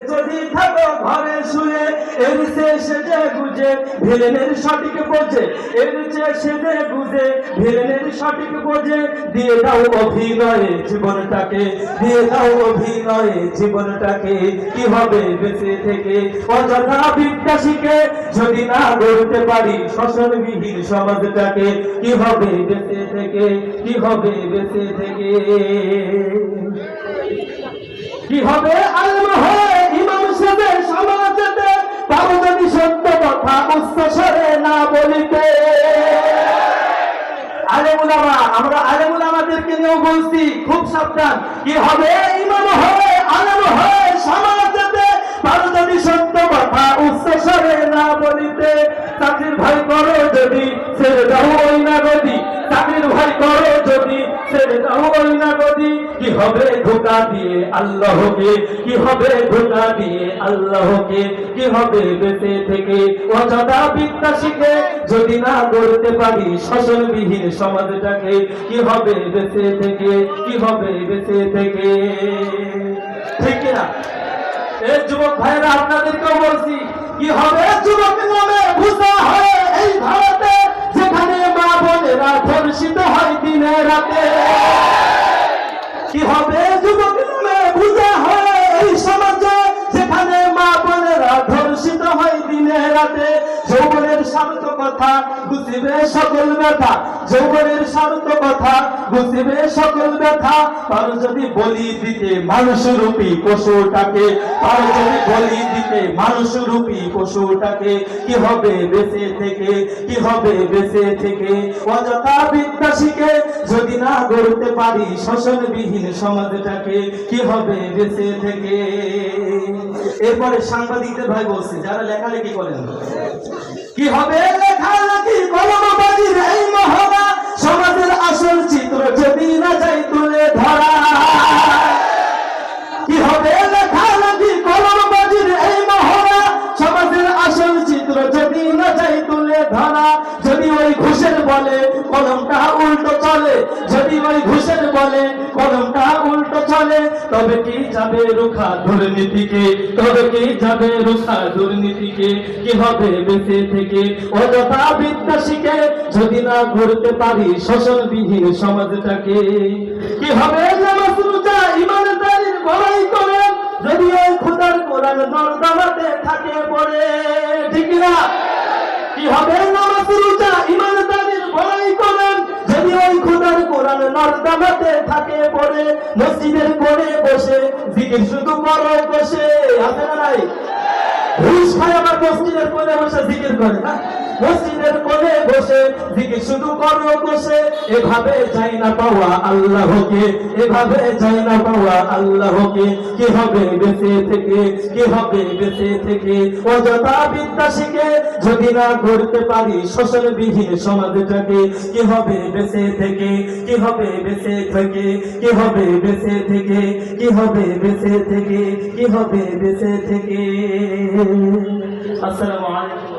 যদি থাকো ঘরে শুয়ে, এর চেয়ে সেজে গুজে, ভিলেনের সঠিক বোঝে এর চেয়ে সেজে গুজে, ভিলেনের সঠিক বোঝে দিয়ে দাও অভিনয়ে জীবনটাকে, দিয়ে দাও অভিনয়ে জীবনটাকে, কি হবে বেঁচে থেকে? অযথা বিদ্যা যদি না গড়তে পারি, শোষণবিহীন সমাজটাকে, কি হবে বেঁচে থেকে? কি হবে বেঁচে থেকে? কি হবে স্বরে না বলিতে। আলেমুলামা, আমরা আলেমুলামাদেরকে নিয়েও বলছি, খুব সাবধান। কি হবে? ইমাম হবে আলেম হয়ে সমাজেতে পাবো যদি না গদি কি হবে ধোকা দিয়ে আল্লাহকে, কি হবে ধোকা দিয়ে আল্লাহকে, কি হবে বেঁচে থেকে? বিদ্যা শিখে যদি না পারি সমাজটাকে, কি হবে থেকে? কি হবে থেকে? ঠিক কিনা এই যুবক ভাইরা আপনাদেরকেও বলছি, কি হবে? যুবক নামে হয়ে এই ভারতে রাতে কি হবে? যুবক নামে ভূষা হয়ে, এই সমাজে যেখানে মা বোনেরা ধর্ষিত হয় দিনে রাতে, যৌবনের স্বার্থ কথা বুঝিবে সকল ব্যথা। যৌবনের স্বার্থ কথা বুঝিবে সকল ব্যথা। তার যদি বলি দিতে মানুষ রূপী পশুটাকে যদি না গড়তে পারি শোষণবিহীন সমাজটাকে, কি হবে বেঁচে থেকে? এরপরে সাংবাদিকদের ভাই বলছে, যারা লেখালেখি করেন, কি হবে লেখালেখি বলে কলমটা উল্টো চলে যদি ওই ঘুষের বলে কলমটা উল্টো চলে তবে কি যাবে রুখা দুর্নীতিকে? তবে কি যাবে রুখা দুর্নীতিকে? কি হবে বেঁচে থেকে? অযথা বিদ্যা শিখে যদি না ঘুরতে পারি শোষণবিহীন সমাজটাকে, কি হবে ইমানদারির বড়াই করে? যদি ওই খুদার কোরআন নর্দমাতে থাকে পড়ে, ঠিক না কি হবে নামাজ রোজা ইমানদারির জিকির শুধু করো বসে, আছে নাই? ঘুষ খায় আবার মসজিদের কোণে বসে জিকির করে, না? মসজিদের কোণে বসে জিকির শুধু করো বসে, এভাবে যাই না পাওয়া আল্লাহকে, এভাবে যাই না পাওয়া আল্লাহকে। কি হবে বেঁচে থেকে, কি হবে বেঁচে থেকে? অযথা বিদ্যা শিখে যদি না করতে পারি শোষণবিহীন সমাজটাকে, কি হবে বেঁচে থেকে, কি হবে বেঁচে থেকে, কি হবে বেঁচে থেকে, কি হবে বেঁচে থেকে, কি হবে বেঁচে থেকে? আসসালামু আলাইকুম।